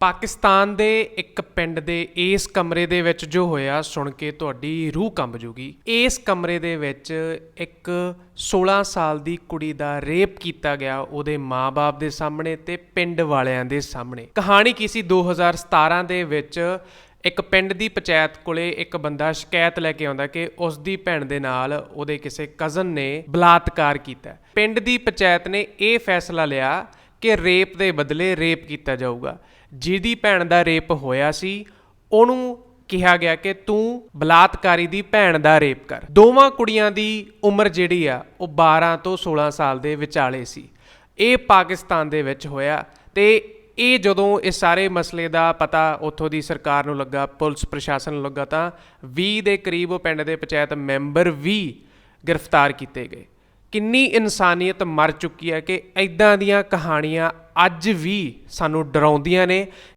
ਪਾਕਿਸਤਾਨ ਦੇ ਇੱਕ ਪਿੰਡ ਦੇ ਇਸ ਕਮਰੇ ਦੇ ਵਿੱਚ ਜੋ ਹੋਇਆ, ਸੁਣ ਕੇ ਤੁਹਾਡੀ ਰੂਹ ਕੰਬ ਜੂਗੀ। ਇਸ ਕਮਰੇ ਦੇ ਵਿੱਚ ਇੱਕ 16 ਸਾਲ ਦੀ ਕੁੜੀ ਦਾ ਰੇਪ ਕੀਤਾ ਗਿਆ ਉਹਦੇ ਮਾਪੇ ਦੇ ਸਾਹਮਣੇ ਤੇ ਪਿੰਡ ਵਾਲਿਆਂ ਦੇ ਸਾਹਮਣੇ। ਕਹਾਣੀ ਕੀ ਸੀ? 2017 ਦੇ ਵਿੱਚ ਇੱਕ ਪਿੰਡ ਦੀ ਪੰਚਾਇਤ ਕੋਲੇ ਇੱਕ ਬੰਦਾ ਸ਼ਿਕਾਇਤ ਲੈ ਕੇ ਆਉਂਦਾ ਕਿ ਉਸ ਦੀ ਭੈਣ ਦੇ ਨਾਲ ਉਹਦੇ ਕਿਸੇ ਕਜ਼ਨ ਨੇ ਬਲਾਤਕਾਰ ਕੀਤਾ। ਪਿੰਡ ਦੀ ਪੰਚਾਇਤ ਨੇ ਇਹ ਫੈਸਲਾ ਲਿਆ ਕਿ ਰੇਪ ਦੇ ਬਦਲੇ ਰੇਪ ਕੀਤਾ ਜਾਊਗਾ। ਜਿਹਦੀ ਭੈਣ ਦਾ ਰੇਪ ਹੋਇਆ ਸੀ, ਉਹਨੂੰ ਕਿਹਾ ਗਿਆ ਕਿ ਤੂੰ ਬਲਾਤਕਾਰੀ ਦੀ ਭੈਣ ਦਾ ਰੇਪ ਕਰ। ਦੋਵਾਂ ਕੁੜੀਆਂ ਦੀ ਉਮਰ ਜਿਹੜੀ ਆ, ਉਹ 12 ਤੋਂ 16 ਸਾਲ ਦੇ ਵਿਚਾਲੇ ਸੀ। ਇਹ ਪਾਕਿਸਤਾਨ ਦੇ ਵਿੱਚ ਹੋਇਆ ਤੇ ਇਹ ਜਦੋਂ ਇਹ ਸਾਰੇ ਮਸਲੇ ਦਾ ਪਤਾ ਉੱਥੋਂ ਦੀ ਸਰਕਾਰ ਨੂੰ ਲੱਗਾ, ਪੁਲਿਸ ਪ੍ਰਸ਼ਾਸਨ ਨੂੰ ਲੱਗਾ ਤਾਂ 20 ਦੇ ਕਰੀਬ ਉਹ ਪਿੰਡ ਦੇ ਪੰਚਾਇਤ ਮੈਂਬਰ ਵੀ ਗ੍ਰਿਫਤਾਰ ਕੀਤੇ ਗਏ। ਕਿੰਨੀ ਇਨਸਾਨੀਅਤ ਮਰ ਚੁੱਕੀ ਹੈ ਕਿ ਐਦਾਂ ਦੀਆਂ ਕਹਾਣੀਆਂ ਅੱਜ ਵੀ ਸਾਨੂੰ ਡਰਾਉਂਦੀਆਂ ਨੇ।